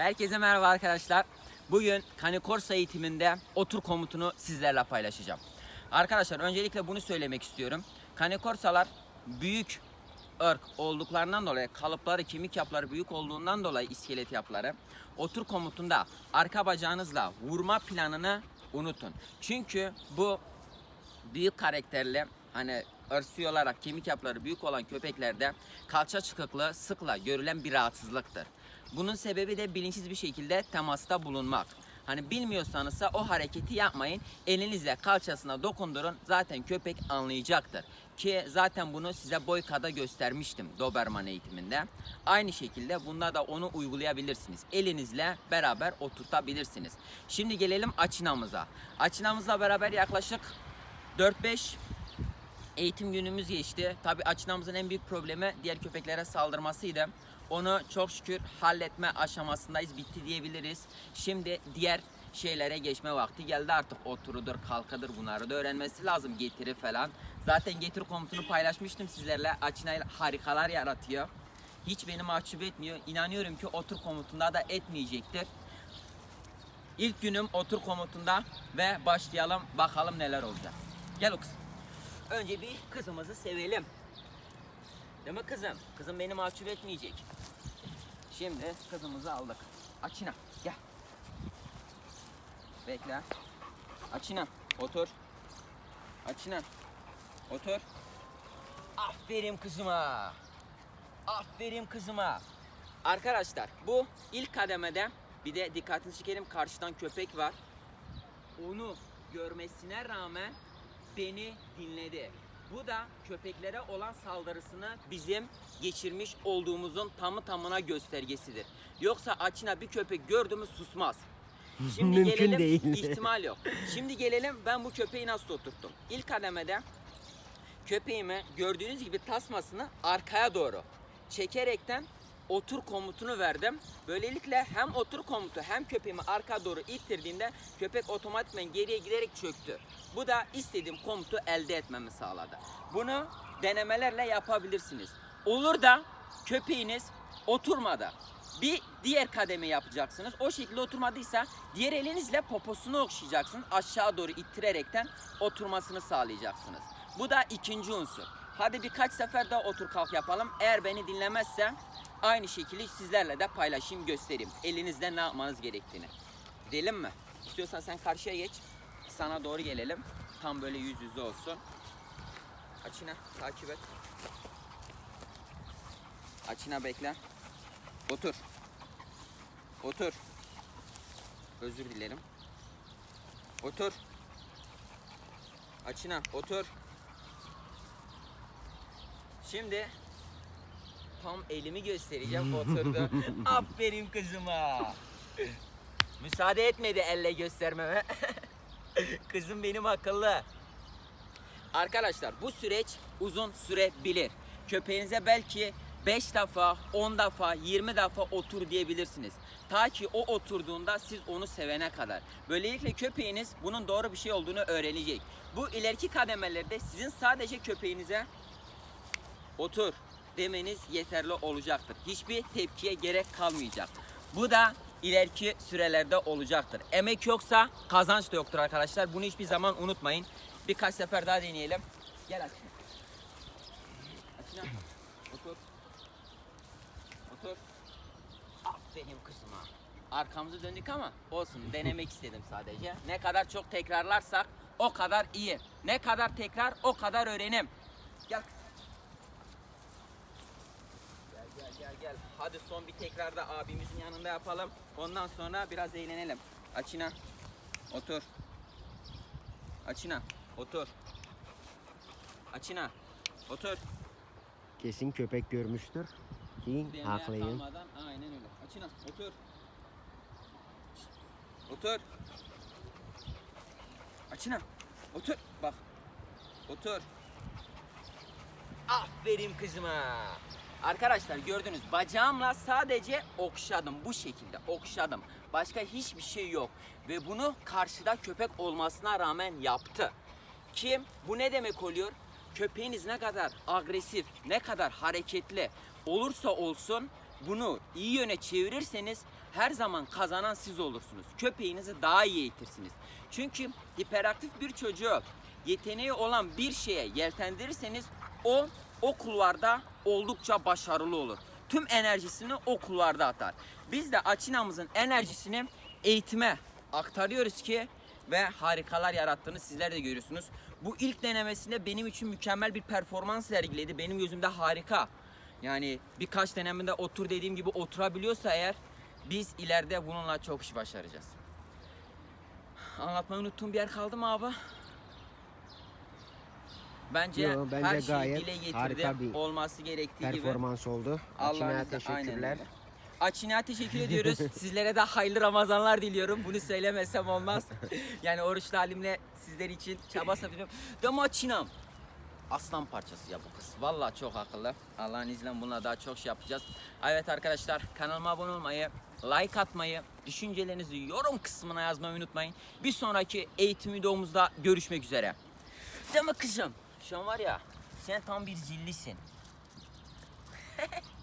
Herkese merhaba arkadaşlar. Bugün Kanikorsa eğitiminde otur komutunu sizlerle paylaşacağım. Arkadaşlar öncelikle bunu söylemek istiyorum. Kanikorsalar büyük ırk olduklarından dolayı kalıpları, kemik yapıları büyük olduğundan dolayı iskelet yapıları otur komutunda arka bacağınızla vurma planını unutun. Çünkü bu büyük karakterli hani ırsi olarak kemik yapıları büyük olan köpeklerde kalça çıkıklığı sıkla görülen bir rahatsızlıktır. Bunun sebebi de bilinçsiz bir şekilde temasta bulunmak. Hani bilmiyorsanızsa o hareketi yapmayın. Elinizle kalçasına dokundurun. Zaten köpek anlayacaktır. Ki zaten bunu size Boyka'da göstermiştim Doberman eğitiminde. Aynı şekilde bunda da onu uygulayabilirsiniz. Elinizle beraber oturtabilirsiniz. Şimdi gelelim açınamıza. Açınamızla beraber yaklaşık 4-5 eğitim günümüz geçti. Tabii açınamızın en büyük problemi diğer köpeklere saldırmasıydı. Onu çok şükür halletme aşamasındayız. Bitti diyebiliriz. Şimdi diğer şeylere geçme vakti geldi artık oturudur, kalkadır bunları da öğrenmesi lazım getiri falan. Zaten getir komutunu paylaşmıştım sizlerle. Açina harikalar yaratıyor. Hiç beni mahcup etmiyor. İnanıyorum ki otur komutunda da etmeyecektir. İlk günüm otur komutunda ve başlayalım bakalım neler olacak. Gel o kızım. Önce bir kızımızı sevelim. Değil mi kızım? Kızım beni mahcup etmeyecek. Şimdi kızımızı aldık. Açına gel. Bekle. Açına otur. Açına otur. Aferin kızıma. Aferin kızıma. Arkadaşlar bu ilk kademede bir de dikkatini çekelim karşıdan köpek var. Onu görmesine rağmen beni dinledi. Bu da köpeklere olan saldırısını bizim geçirmiş olduğumuzun tamı tamına göstergesidir. Yoksa açına bir köpek gördü mü susmaz. Şimdi Mümkün gelelim değil. ihtimal yok. Şimdi gelelim ben bu köpeği nasıl oturttum. İlk kademede köpeğime gördüğünüz gibi tasmasını arkaya doğru çekerekten otur komutunu verdim. Böylelikle hem otur komutu hem köpeğimi arka doğru ittirdiğimde köpek otomatikman geriye giderek çöktü. Bu da istediğim komutu elde etmemi sağladı. Bunu denemelerle yapabilirsiniz. Olur da köpeğiniz oturmadı. Bir diğer kademe yapacaksınız. O şekilde oturmadıysa diğer elinizle poposunu okşayacaksınız. Aşağı doğru ittirerekten oturmasını sağlayacaksınız. Bu da ikinci unsur. Hadi birkaç sefer daha otur kalk yapalım. Eğer beni dinlemezse aynı şekilde sizlerle de paylaşayım göstereyim. Elinizde ne yapmanız gerektiğini. Gidelim mi? İstiyorsan sen karşıya geç. Sana doğru gelelim. Tam böyle yüz yüze olsun. Açına takip et. Açına bekle. Otur. Otur. Özür dilerim. Otur. Açına otur. Şimdi tam elimi göstereceğim oturdu. Aferin kızıma. Müsaade etmedi elle göstermeme. Kızım benim akıllı. Arkadaşlar bu süreç uzun sürebilir. Köpeğinize belki 5 defa, 10 defa, 20 defa otur diyebilirsiniz. Ta ki o oturduğunda siz onu sevene kadar. Böylelikle köpeğiniz bunun doğru bir şey olduğunu öğrenecek. Bu ileriki kademelerde sizin sadece köpeğinize otur demeniz yeterli olacaktır. Hiçbir tepkiye gerek kalmayacak. Bu da ileriki sürelerde olacaktır. Emek yoksa kazanç da yoktur arkadaşlar. Bunu hiçbir zaman unutmayın. Birkaç sefer daha deneyelim. Gel. Açına. Otur. Otur. Aferin kızıma. Arkamızı döndük ama olsun denemek istedim sadece. Ne kadar çok tekrarlarsak o kadar iyi. Ne kadar tekrar o kadar öğrenim. Gel kızım. Gel gel. Hadi son bir tekrar da abimizin yanında yapalım. Ondan sonra biraz eğlenelim. Açına. Otur. Açına. Otur. Açına. Otur. Kesin köpek görmüştür. Ki Demeye haklıyım. kalmadan aynen öyle. Açına. Otur. Otur. Açına. Otur. Bak. Otur. Aferin kızıma. Arkadaşlar gördünüz bacağımla sadece okşadım bu şekilde okşadım. Başka hiçbir şey yok ve bunu karşıda köpek olmasına rağmen yaptı. Ki bu ne demek oluyor? Köpeğiniz ne kadar agresif, ne kadar hareketli olursa olsun bunu iyi yöne çevirirseniz her zaman kazanan siz olursunuz. Köpeğinizi daha iyi eğitirsiniz. Çünkü hiperaktif bir çocuğu yeteneği olan bir şeye yeltendirirseniz o o kulvarda oldukça başarılı olur. Tüm enerjisini o kulvarda atar. Biz de Açinamızın enerjisini eğitime aktarıyoruz ki ve harikalar yarattığını sizler de görüyorsunuz. Bu ilk denemesinde benim için mükemmel bir performans sergiledi. Benim gözümde harika. Yani birkaç denemede otur dediğim gibi oturabiliyorsa eğer biz ileride bununla çok iş başaracağız. Anlatmayı unuttuğum bir yer kaldı mı abi? Bence, Yo, bence her şeyi gayet dile getirdim. harika bir Olması gerektiği gibi. Performans oldu. Açınaya izniyle, aynen teşekkürler. Açina'ya teşekkür ediyoruz. Sizlere de hayırlı Ramazanlar diliyorum. Bunu söylemesem olmaz. yani oruçlu halimle sizler için çaba sarf ediyorum. Dama Açinam. Aslan parçası ya bu kız. Vallahi çok akıllı. Allah'ın izniyle bununla daha çok şey yapacağız. Evet arkadaşlar kanalıma abone olmayı, like atmayı, düşüncelerinizi yorum kısmına yazmayı unutmayın. Bir sonraki eğitim videomuzda görüşmek üzere. Değil mi kızım? An var ya sen tam bir zillisin.